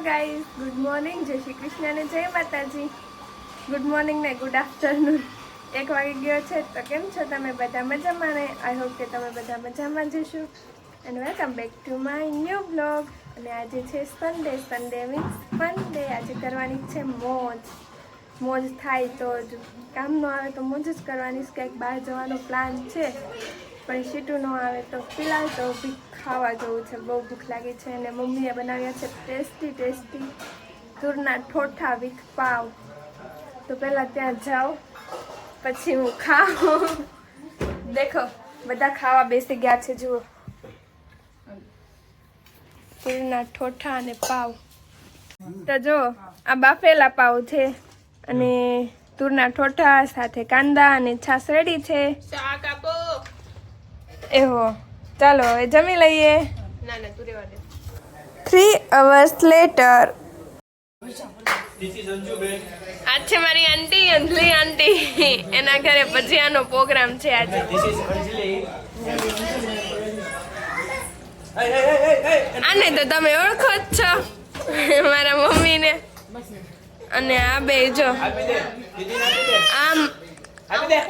Guys good morning જય શ્રી કૃષ્ણ અને જય માતાજી. ગુડ મોર્નિંગ ને ગુડ આફ્ટરનૂન એક વાગી ગયો છે. તો કેમ છો તમે? બધા મજામાં ને? આઈ હોપ કે તમે બધા મજામાં જશો and welcome back to my new blog અને આજે છે સન્ડે સન્ડે મીન્સ ડે આજે કરવાની છે મોજ. મોજ થાય તો જ. કામ ન આવે તો મોજ જ કરવાની કંઈક બહાર જવાનો પ્લાન છે. પણ સીટું ન આવે તો ફિલહાલ તો બી ખાવા જવું છે. બહુ ભૂખ લાગી છે અને મમ્મીએ બનાવ્યા છે ટેસ્ટી ટેસ્ટી દૂરના ઠોઠા વિથ પાવ. તો પહેલાં ત્યાં જાઓ, પછી હું ખાઉં. દેખો, બધા ખાવા બેસી ગયા છે, જુઓ. તુરના ઠોઠા અને પાવ. તો જો, આ બાફેલા પાવ છે અને તુરના ઠોઠા સાથે કાંદા અને છાસ રેડી છે. શાક આપો. એહો ચાલો હવે જમી લઈએ. ના ના તું રેવા દે. Three hours later This is Anjuben. આજ છે મારી આંટી અંજલી આંટી. એના ઘરે ભજીયાનો પ્રોગ્રામ છે આજે! આને તો તમે ઓળખો જ છો. મારા મમ્મીને. અને આ બે જો. આમ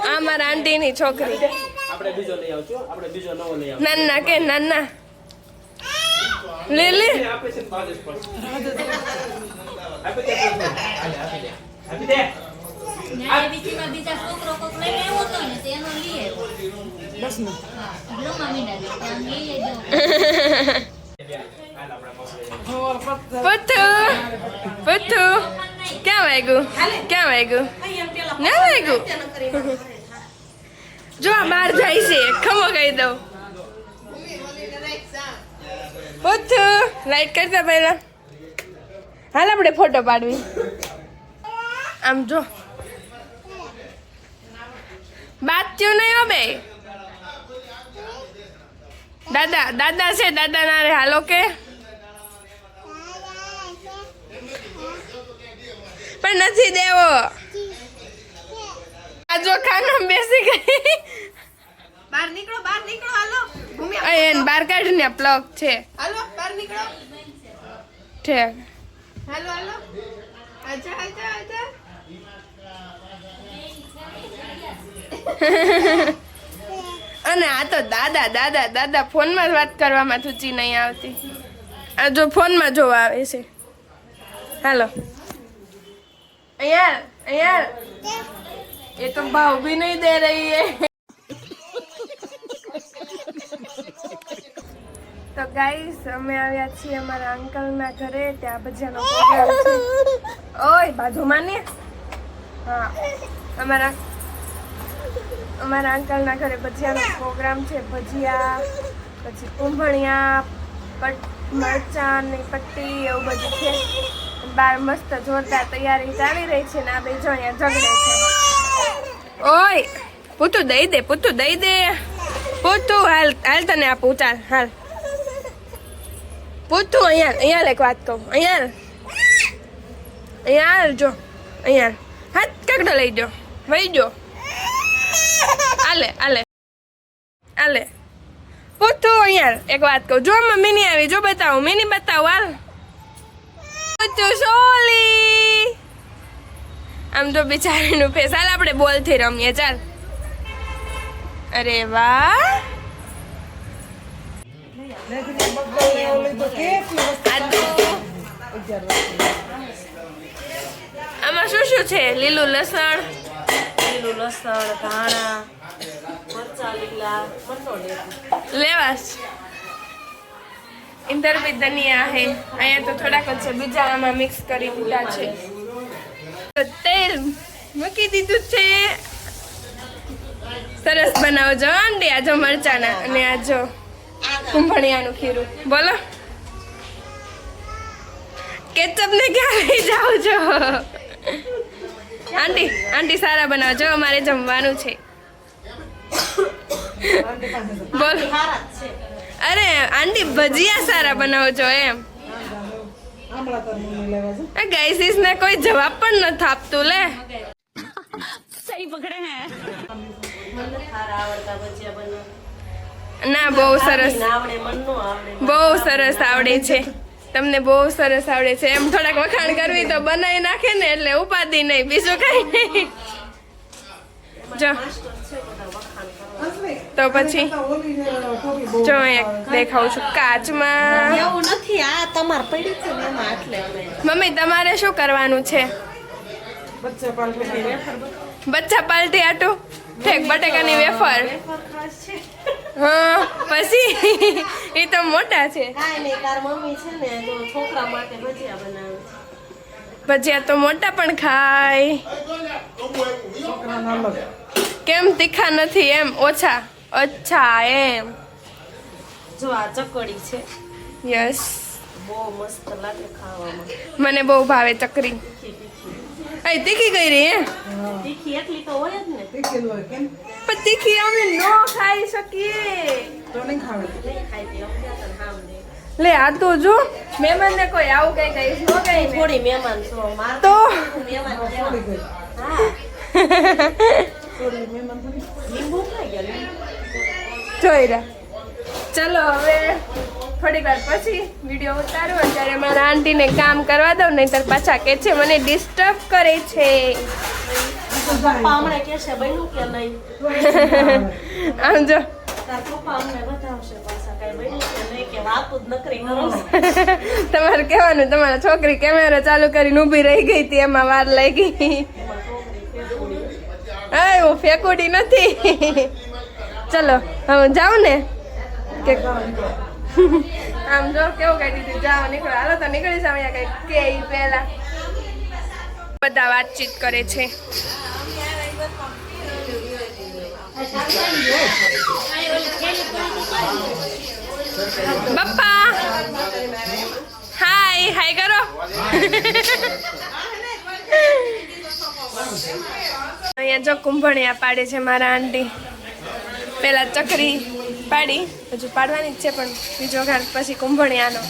આ મારા આંટીની છોકરી. આપણે બીજો લઈ આવજો. આપણે બીજો નવો લઈ આવજો. ના ના કે ના લે લે. એને આપે છે ને જ પડશે. આપી દે આપી દે. આપી દે. બીજા છોકરો કોક લઈને આવ્યો હતો ને તો એનો લઈ આવ્યો. બ્રહ્મા મીંડા લે, ત્યાં લઈ લેજો. હાલ આપણે મોકલી પુત્તુ પુત્તુ ક્યાં વાગ્યું? ક્યાં વાગ્યું? ના વાગ્યું જો બહાર જાય છે, ખમો કહી દઉં. પુત્તુ લાઈટ કરતા પહેલા. હાલ આપણે ફોટો પાડવી. આમ જો. બાત થયું નહીં હો બે. દાદા દાદા છે, દાદા ના રે, હાલો કે. પણ નથી દેવો. આ જો ખાનો બેસી ગઈ. બહાર નીકળો બહાર નીકળો હાલો. ભૂમિયા એન બાર કાઢીને પ્લગ છે. હાલો બહાર નીકળો. ઠેક હાલો હાલો. આજા આજા આજા. અને આ તો દાદા દાદા દાદા ફોનમાં જ વાત કરવામાં થૂચી નહીં આવતી. આ જો ફોનમાં જોવા આવે છે. હાલો. અહીંયા અહીંયા. એ તો ભાવ भी नहीं दे रही है તો ગાઈસ અમે આવ્યા છીએ અમારા અંકલના ઘરે ત્યાં ભજીયાનો પ્રોગ્રામ છે ઓય બાજુમાં ને હા અમારા અમારા અંકલના ઘરે ભજીયાનો પ્રોગ્રામ છે ભજીયા પછી કુંભણિયા પટ મરચાંની પટ્ટી એવું બધું છે બાર મસ્ત જોરદાર તૈયારી ચાલી રહી છે ને આ બે જો અહીંયા ઝઘડે છે ઓય, પૂતું દઈ દે, પૂતું દઈ દે. પૂતું, હાલ હાલ તને આપું, ચાલ, હાલ. પૂતું, અહીંયા અહીંયા એક વાત કહું, અહીંયા. અહીંયા હાલ જો, અહીંયા. હાથ કાકડો લઈ જો વહી જો આલે આલે આલે પૂતું, અહીંયા. એક વાત કહું, જો આમાં મિની આવી, જો બતાવું મિની બતાવું, હાલ. પૂતું, સોલી. આમ તો બિચારીનું ફેસ. હાલ આપણે બોલથી રમીએ, ચાલ. અરે વાહ. આમાં શું શું છે? લીલું લસણ લીલું લસણ, ધાણા, મરચા, લીલા, મરચો લેવાસ ઇધર બી ધનિયા હે. અહીંયા તો થોડાક જ છે. બીજા આમાં મિક્સ કરી દીધા છે. તેલ મૂકી દીધું છે સરસ બનાવજો આંડી આજો મરચાના અને આજો કુંભણિયાનું ખીરું। બોલો। કેચઅપ ને ક્યાં લઈ જાઓ છો? આંટી આંટી સારા બનાવજો અમારે જમવાનું છે. બોલ. અરે આંટી ભજીયા સારા બનાવજો એમ. આ ગાઈસીસ ને કોઈ જવાબ પણ નથી આપતું લે સહી પકડે હે ના બહુ સરસ ના આવડે મન નો આવડે બહુ સરસ આવડે છે તમને બહુ સરસ આવડે છે. એમ થોડાક વખાણ કરવી તો બનાવી નાખે ને એટલે ઉપાધિ નહીં બીજું કઈ નહીં. જો. તો પછી જો દેખાવું દેખાઉં છું કાચમાં. એવું નથી આ તમારે પડી છે ને એમાં એટલે મમ્મી તમારે શું કરવાનું છે? બચ્ચા પાલટી આટું? ઠેક બટેકાની વેફર. વેફર હા પછી? એ તો મોટા છે. કાંઈ નહીં તાર મમ્મી છે ને તો છોકરા માટે ભજીયા બનાવે છે. ભજીયા તો મોટા પણ ખાય. કેમ તીખા નથી એમ? ઓછા. અચ્છા એમ. જો આ ચકડી છે. યસ. બહુ મસ્ત લાગે ખાવામાં. મને બહુ ભાવે ચકરી. તીખી તીખી. અહીં તીખી ગઈ રહી હે. તીખી એટલી તો હોય જ ને. પણ તીખી અમે નો ખાઈ શકીએ. નહીં ખાઈ તે નામ દે લે આ તો જો મહેમાનને કોઈ આવું કઈ કઈ નો કઈ થોડી મહેમાન છો માર તો? મહેમાન? હા લીંબુ ખાઈ ગયા. જોઈ રહ્યા ચલો હવે થોડીક વાર પછી વીડિયો ઉતારું અત્યારે મારા આંટીને કામ કરવા દઉં નહીંતર પાછા કે છે મને ડિસ્ટર્બ કરે છે. નહીં? આમ જો. નહીં. તમારે કહેવાનું તમારા છોકરી કેમેરા ચાલુ કરીને ઊભી રહી ગઈ હતી એમાં વાર લાગી. ગઈ હા હું ફેકુડી નથી. ચલો જાઉં ને. કે આમ જો કેવું કઈ દીધું. જાઓ, નીકળો. હાલો તો નીકળી જાવ અહીંયા કઈ. કે પહેલા. બધા વાતચીત કરે છે. બપ્પા હાય હાય કરો. અહીંયા જો કુંભણિયા પાડે છે મારા આંટી. પેલા ચકરી પાડી, હજુ પાડવાની જ છે, પણ બીજો ઘાટ પછી કુંભણિયાનો.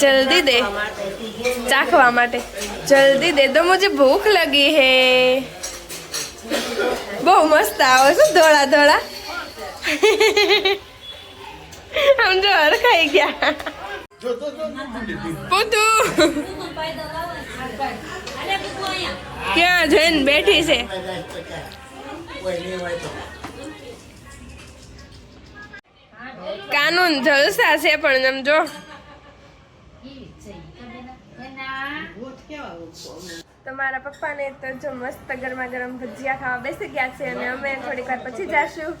જલ્દી દે, ચાખવા માટે. જલ્દી દે. તો મુજે ભૂખ લગી હે. બહુ મસ્ત આવો છો, ધોળા ધોળા. આમ જો હરખાઈ ગયા. પુતુ. ક્યાં જઈને બેઠી છે? કાનૂન જલસા છે પણ આમ જો. તમારા પપ્પાને તો જો મસ્ત ગરમા ગરમ ભજીયા ખાવા બેસી ગયા છે અને અમે થોડીક વાર પછી જાશું.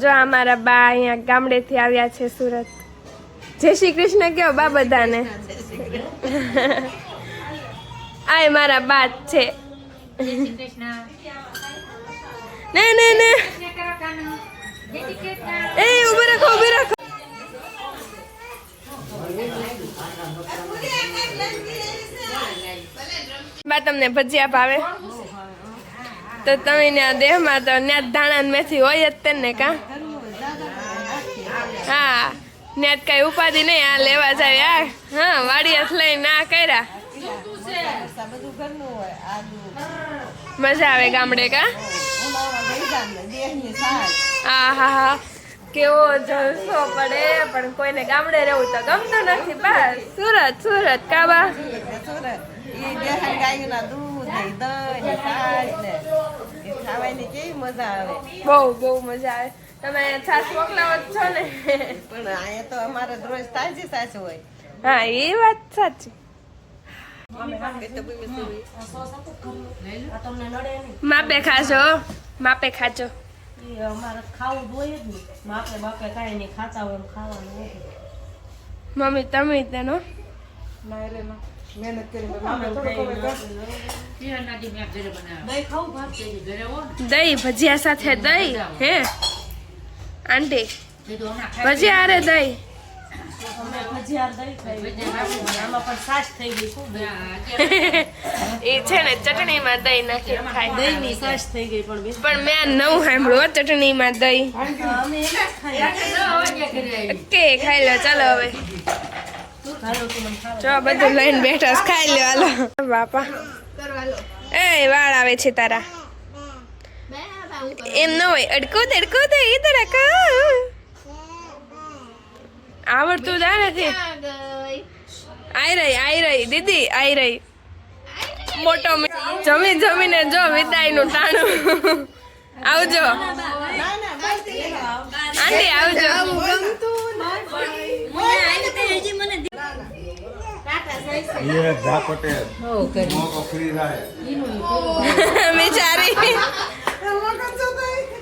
જો અમારા બા અહીંયા ગામડેથી આવ્યા છે સુરત. જય શ્રી કૃષ્ણ કયો બા બધાને. આય મારા બા છે. ને ને ને. એ, ઊભી રાખો ઊભી રાખો. બા, તમને ભજીયા ભાવે તો તમે ત્યાં દેહમાં તો ત્યાં ધાણા મેથી હોય જ તેને કા? હા ત્યાં કઈ ઉપાધિ નહીં, આ લેવા જાય, આ, હા વાડિયાત લઈને ના કર્યા. મજા આવે ગામડે કા? હા હા હા કેવો જલસો પડે પણ કોઈને ગામડે રહેવું તો ગમતું નથી બસ. સુરત સુરત કાબા. બહુ બહુ મજા આવે. તમે છાસ મોકલાવો છો ને? પણ અહીંયા તો અમારે રોજ તાજી સાચું. હોય હા એ વાત સાચી માપે ખાજો માપે ખાજો. ઈ અમારે ખાવું જ જ ને. માપે બાપે કાંઈ નહીં ખાતા હોય ખાવાનું હોય. મમ્મી તમે તેનો? મારે મહેનત કરી. દહીં ભજીયા સાથે દહીં હે? આંટી ભજીયા હારે દહીં. એ છે ને દહીં નાખી ખાય. છાશ થઈ ગઈ પણ પણ મેં નવું સાંભળ્યું હો, ચટણીમાં દહીં. ઓકે ખાઈ લો ચાલો હવે. જો બધું લઈને બેઠા ખાઈ લો હાલો. બાપા. એ વાળ આવે છે તારા. એમ ન હોય અડકો દે અડકો દે તારા આકા આવડતું જા નથી આઈ રહી આઈ રહી દીદી આઈ રહી મોટો જમીન જમીને જો વિદાયનું ટાણું. આવજો. આંટી આવજો. બિચારી.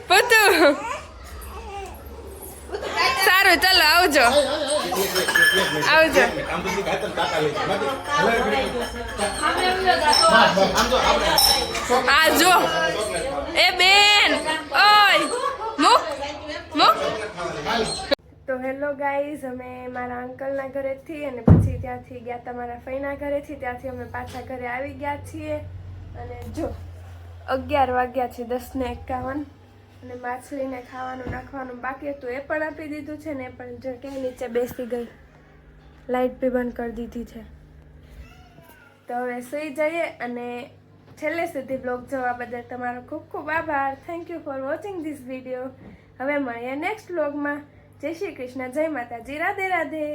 પતું. સારું ચલો આવજો. આવજો. આ જો. એ બેન ઓય મુક મુક. તો હેલો ગાઈઝ અમે મારા અંકલના ઘરેથી અને પછી ત્યાંથી ગયા તમારા ફઈના ઘરેથી. ત્યાંથી અમે પાછા ઘરે આવી ગયા છીએ. અને જો અગિયાર વાગ્યા છે દસ ને એકાવન. અને માછલીને ખાવાનું નાખવાનું બાકી હતું. એ પણ આપી દીધું છે ને એ પણ જો ક્યાંય નીચે બેસી ગઈ. લાઇટ બી બંધ કરી દીધી છે. તો હવે સુઈ જઈએ અને છેલ્લે સુધી બ્લોગ જોવા બદલ તમારો ખૂબ ખૂબ આભાર. Thank you for watching this video હવે મળીએ નેક્સ્ટ બ્લોગમાં જય શ્રી કૃષ્ણ, જય માતાજી. રાધે રાધે.